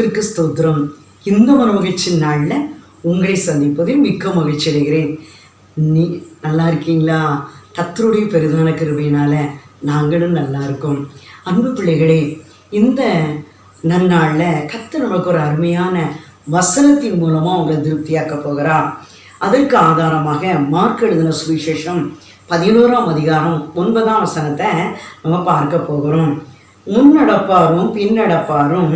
கத்திற்கு ஸ்தோத்திரம். இந்த ஒரு மகிழ்ச்சி நாளில் உங்களை சந்திப்பதில் மிக்க மகிழ்ச்சி அடைகிறேன். நீ நல்லா இருக்கீங்களா? கத்தருடைய பெரிதான கிருபையினால் நாங்களும் நல்லா இருக்கோம். அன்பு பிள்ளைகளே இந்த நன்னாளில் கத்து நமக்கு ஒரு அருமையான வசனத்தின் மூலமாக உங்களை திருப்தியாக்க போகிறார் அதற்கு ஆதாரமாக மார்க் எழுதின சுவிசேஷம் பதினோராம் அதிகாரம் ஒன்பதாம் வசனத்தை நம்ம பார்க்க போகிறோம். முன்னடப்பாரும் பின்னடப்பாரும்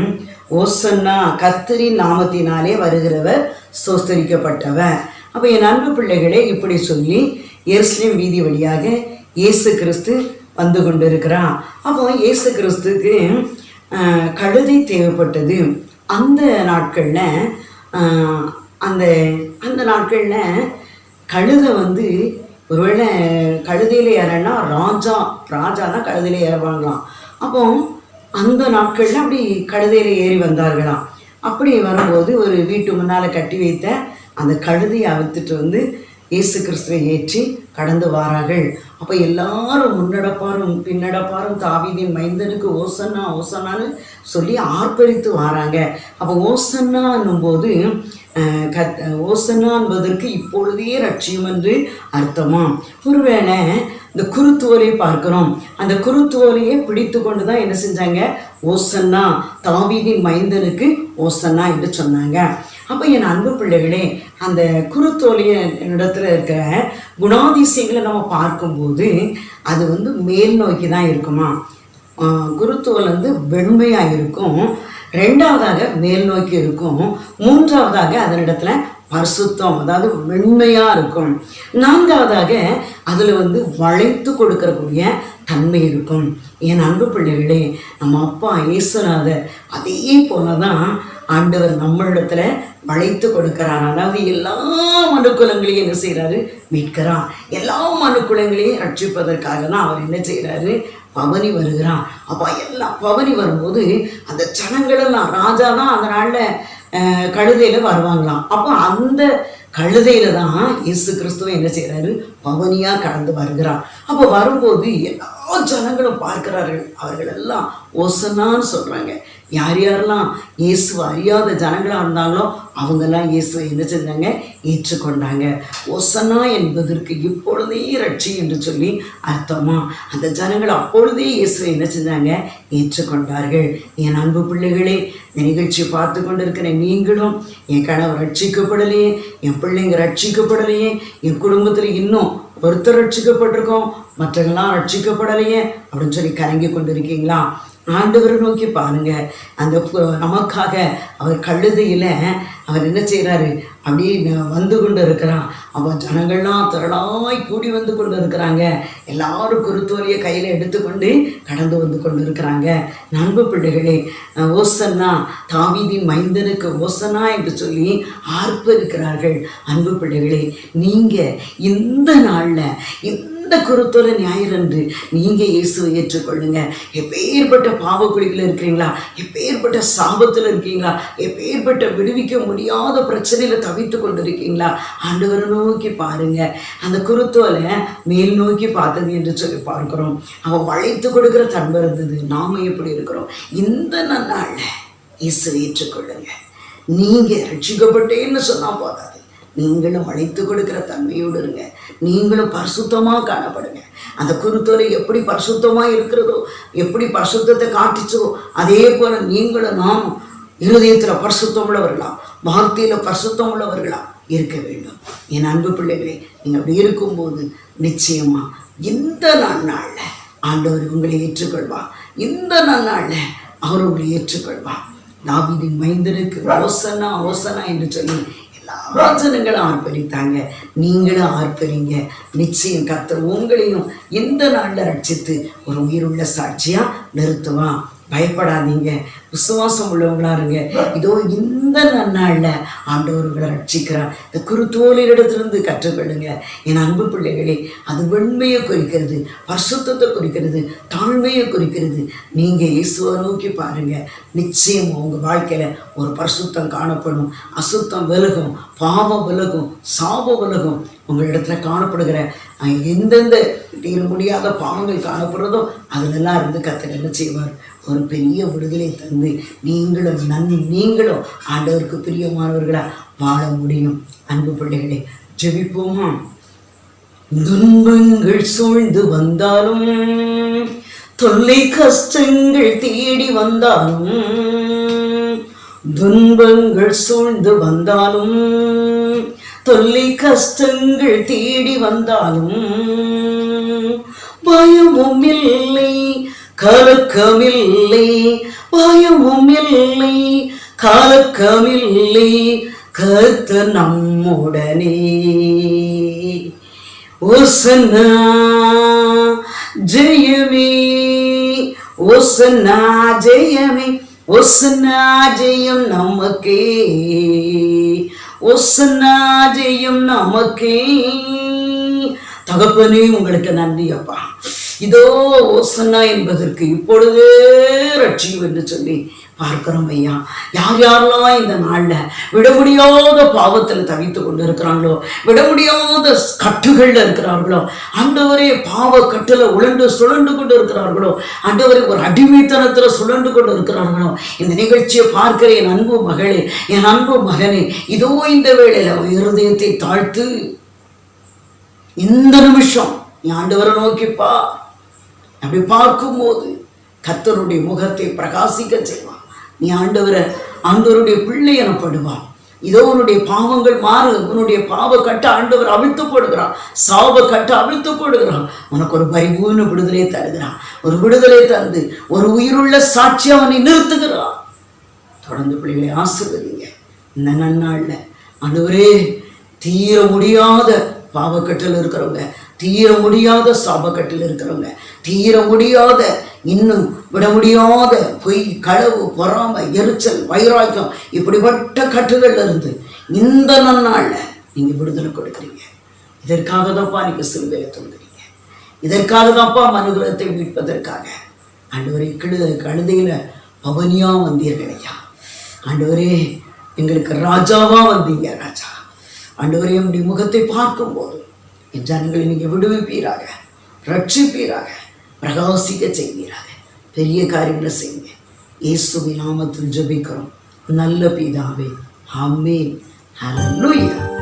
ஓசன்னா கத்தரின் நாமத்தினாலே வருகிறவர் ஸ்தோஸ்தரிக்கப்பட்டவர் அப்போ என் அன்பு பிள்ளைகளே இப்படி சொல்லி எருசலேம் வீதி வழியாக இயேசு கிறிஸ்து வந்து கொண்டிருக்கிறான் அப்போ இயேசு கிறிஸ்துக்கு கழுதை தேவைப்பட்டது. அந்த நாட்களில் அந்த அந்த நாட்களில் கழுதை வந்து ஒருவேளை கழுதையில் ஏறன்னா ராஜா ராஜா தான் கழுதையில் ஏறுவாங்களாம். அப்போ அந்த நாட்களில் அப்படி கழுதையில் ஏறி வந்தார்களாம். அப்படி வரும்போது ஒரு வீட்டு முன்னால் கட்டி வைத்த அந்த கழுதையை அவித்துட்டு வந்து இயேசு கிறிஸ்துவை ஏற்றி கடந்து வாரார்கள். அப்போ எல்லாரும் முன்னடப்பாரும் பின்னடப்பாரும் தாவிதின் மைந்தனுக்கு ஓசன்னா ஓசன்னான்னு சொல்லி ஆர்ப்பரித்து வாராங்க. அப்போ ஓசன்னான்னும் போது கத் ஓசன்னா என்பதற்கு இப்பொழுதே ரட்சியம் என்று அர்த்தமா? ஒருவேளை இந்த குருத்துவலையை பார்க்குறோம். அந்த குருத்துவலையை பிடித்து கொண்டு தான் என்ன செஞ்சாங்க? ஓசன்னா தாவீதின் மைந்தனுக்கு ஓசன்னா என்று சொன்னாங்க. அப்போ என் அன்பு பிள்ளைகளே அந்த குருத்தோலைய இடத்துல இருக்கிற குணாதிசயங்களை நம்ம பார்க்கும்போது அது வந்து மேல் நோக்கி தான் இருக்குமா குருத்தோல் வந்து வெண்மையாக இருக்கும். ரெண்டாவதாக மேல் நோக்கி இருக்கும். மூன்றாவதாக அதனிடத்துல பரிசுத்தம் அதாவது வெண்மையாக இருக்கும். நான்காவதாக அதில் வந்து வளைத்து கொடுக்கறக்கூடிய தன்மை இருக்கும். என் அன்பு பிள்ளைகளே நம்ம அப்பா இயேசுநாதர் அதே போல தான் ஆண்டவர் நம்மளிடத்துல வளைத்து கொடுக்கிறார். அதாவது எல்லா மனுக்குலங்களையும் என்ன செய்கிறாரு மீட்கிறார். எல்லா மனுக்குலங்களையும் ரட்சிப்பதற்காக தான் அவர் என்ன செய்கிறாரு பவனி வருகிறான். அப்போ எல்லாம் பவனி வரும்போது அந்த ஜனங்களெல்லாம் ராஜா தான் அந்த நாளில் கழுதையில் வருவாங்களாம். அப்போ அந்த கழுதையில தான் இயேசு கிறிஸ்துவ என்ன செய்கிறாரு பவனியாக கடந்து வருகிறார் அப்போ வரும்போது எல்லா ஜனங்களும் பார்க்கிறார்கள். அவர்கள் எல்லாம் ஓசனான்னு சொல்கிறாங்க யார் யாரெல்லாம் இயேசுவை அறியாத ஜனங்களாக இருந்தாங்களோ அவங்கெல்லாம் இயேசுவை என்ன செஞ்சாங்க? ஏற்றுக்கொண்டாங்க. ஒசனா என்பதற்கு இப்பொழுதே ரட்சி என்று சொல்லி அர்த்தமா? அந்த ஜனங்கள் அப்பொழுதே இயேசுவை என்ன செஞ்சாங்க? ஏற்றுக்கொண்டார்கள். என் அன்பு பிள்ளைகளே இந்த நிகழ்ச்சியை பார்த்து கொண்டிருக்கிற நீங்களும் என் கணவர் ரட்சிக்கப்படலையே என் பிள்ளைங்க ரட்சிக்கப்படலையே என் குடும்பத்தில் இன்னும் ஒருத்தர் ரட்சிக்கப்பட்டிருக்கோம் மற்றவங்களாம் ரட்சிக்கப்படலையே அப்படின்னு சொல்லி கலங்கி கொண்டிருக்கீங்களா? ஆண்டவரை நோக்கி பாருங்க. அந்த நமக்காக அவர் கழுதையில் அவர் என்ன செய்கிறாரு அப்படியே வந்து கொண்டு இருக்கிறான் அவன் ஜனங்கள்லாம் திரளாய் கூடி வந்து கொண்டு இருக்கிறாங்க எல்லாரும் குருத்தோலியை கையில் எடுத்துக்கொண்டு கடந்து வந்து கொண்டு இருக்கிறாங்க நண்பு பிள்ளைகளே ஓசன்னா தாவீதின் மைந்தனுக்கு ஓசனா என்று சொல்லி ஆர்ப்பரிக்கிறார்கள். அன்பு பிள்ளைகளே நீங்கள் இந்த நாளில் இந்த குருத்தோல ஞாயிறன்று நீங்கள் இயேசுவை ஏற்றுக்கொள்ளுங்க. எப்பேற்பட்ட பாவக்குழியில் இருக்கிறீங்களா? எப்பேற்பட்ட சாபத்தில் இருக்கீங்களா? எப்பேற்பட்ட விடுவிக்க முடியாத பிரச்சனையில் தவித்து கொண்டு இருக்கீங்களா ஆண்டவரை நோக்கி பாருங்க. அந்த குருத்தோலை மேல் நோக்கி பார்த்தது என்று சொல்லி பார்க்கிறோம். அவன் வளைத்து கொடுக்கிற தன்மை இருந்தது. நாம எப்படி இருக்கிறோம்? இந்த நாளில் இயேசுவை ஏற்றுக்கொள்ளுங்க. நீங்கள் ரட்சிக்கப்பட்டேன்னு சொன்னால் போதாது. நீங்களும் அழைத்து கொடுக்கிற தன்மையோடு இருங்க. நீங்களும் பரிசுத்தமாக காணப்படுங்க. அந்த குருத்தோலை எப்படி பரிசுத்தமாக இருக்கிறதோ எப்படி பரிசுத்தத்தை காட்டிச்சோ அதே போல் நீங்களும் நாமும் இருதயத்தில் பரிசுத்தம் உள்ளவர்களாம் வார்த்தையில் பரிசுத்தம் உள்ளவர்களாம் இருக்க வேண்டும். என் அன்பு பிள்ளைகளே நீங்கள் அப்படி இருக்கும்போது நிச்சயமாக இந்த நன்னாளில் ஆண்டவர் உங்களை ஏற்றுக்கொள்வார் இந்த நன்னாளில் அவர் உங்களை ஏற்றுக்கொள்வார் தாவீதின் மைந்தனுக்கு ஓசனா ஓசனா என்று சொல்லி எல்லா ராஜனங்களும் ஆர்ப்பரித்தாங்க. நீங்களும் ஆர்ப்பரிங்க. நிச்சயம் கத்த உங்களையும் இந்த நாளில் ரட்சித்து ஒரு உயிருள்ள சாட்சியாக நிறுத்துவான் பயப்படாதீங்க. விசுவாசம் உள்ளவங்களா இருங்க. இதோ இந்த நன்னாளில் ஆண்டவர் உங்களை ரட்சிக்கிறார். இந்த குருத்தோலிடத்திலிருந்து கற்றுக்கொள்ளுங்க. என் அன்பு பிள்ளைகளே அது வெண்மையை குறிக்கிறது பரிசுத்தத்தை குறிக்கிறது தாழ்மையை குறிக்கிறது. நீங்கள் இயேசுவை நோக்கி பாருங்க. நிச்சயம் உங்கள் வாழ்க்கையில் ஒரு பரிசுத்தம் காணப்படும். அசுத்தம் விலகும் பாவம் விலகும் சாபம் விலகும். உங்களிடத்துல காணப்படுகிற எந்தெந்த தீர முடியாத பாவங்கள் காணப்படுறதோ அதிலெல்லாம் இருந்து கத்தர் என்ன செய்வார்? ஒரு பெரிய விடுதலை தந்து நீங்களும் நன் நீங்களும் ஆண்டவருக்கு பிரியமானவர்களாக வாழ முடியும். அன்பு பிள்ளைகளே ஜெபிப்போமா? துன்பங்கள் சூழ்ந்து வந்தாலும் தொல்லை கஷ்டங்கள் தேடி வந்தாலும் துன்பங்கள் சூழ்ந்து வந்தாலும் தொல்லை கஷ்டங்கள் தேடி வந்தாலும் பயமும் இல்லை கலக்கமில்லை பயமும் இல்லை கலக்கமில்லை கருத்து நம்முடனே. ஒசனா ஜெயமே ஒசனா ஜெயமே. ஒசனா ஜெயம் நமக்கே. ஒசன்னா நமக்கே. தகப்பனே உங்களுக்கு நன்றி அப்பா இதோ ஓசன்னா என்பதற்கு இப்பொழுதே ரட்சியும் என்று சொல்லி பார்க்கிறோம் ஐயா. யார் யாரெல்லாம் இந்த நாளில் விட முடியாத பாவத்தில் தவித்து கொண்டு இருக்கிறாங்களோ விட முடியாத கட்டுகளில் இருக்கிறார்களோ ஆண்டவரே பாவ கட்டில் உழண்டு சுழண்டு கொண்டு இருக்கிறார்களோ ஆண்டவரே ஒரு அடிமைத்தனத்தில் சுழண்டு கொண்டு இருக்கிறார்களோ இந்த நிகழ்ச்சியை பார்க்கிற என் அன்பு மகளே என் அன்பு மகனே இதோ இந்த வேளையில் இருதயத்தை தாழ்த்து இந்த நிமிஷம் நீ ஆண்டவரை நோக்கிப்பா அப்படி பார்க்கும்போது கத்தருடைய முகத்தை பிரகாசிக்க செய்வான். நீ ஆண்டவரை ஆண்டவருடைய பிள்ளை எனப்படுவான். இதோ உன்னுடைய பாவங்கள் மாறு. உன்னுடைய பாவ கட்ட ஆண்டவர் அவிழ்த்து போடுகிறான் சாப கட்ட அவிழ்த்து போடுகிறான் உனக்கு ஒரு பரிபூர்ண விடுதலை தருகிறான் ஒரு விடுதலை தந்து ஒரு உயிருள்ள சாட்சி அவனை நிறுத்துகிறான் தொடர்ந்து பிள்ளைகளை ஆசிர்வதிங்க. இந்த நன்னாளில் ஆண்டவரே தீர முடியாத பாவக்கட்டில் இருக்கிறவங்க தீர முடியாத சாபக்கட்டில் இருக்கிறவங்க தீர முடியாத இன்னும் விட முடியாத பொய் களவு பொறாமை எரிச்சல் வைராக்கியம் இப்படிப்பட்ட கட்டுகள்ல இருந்து இந்த நன்னாளில் நீங்கள் விடுதலை கொடுக்குறீங்க. இதற்காக தான்ப்பா நீங்கள் சிலுவையில் தந்துறீங்க இதற்காக தான்ப்பா மனுகுலத்தை மீட்பதற்காக. ஆண்டவரே கழுத கழுதையில் பவனியா வந்தீர்கள் ஐயா. ஆண்டவரே எங்களுக்கு ராஜாவா வந்தீங்க ராஜா. ஆண்டவரே உடைய முகத்தை பார்க்கும்போது என் ஜனங்களை நீங்கள் விடுவிப்பீராக ரட்சிப்பீராக பிரகாசிக்க செய்வீராக. பெரிய காரியங்களை செய்யுங்க. இயேசுவின் நாமத்தில் ஜபிக்கிறோம். நல்ல பிதாவே அம்மே ஹalleluya.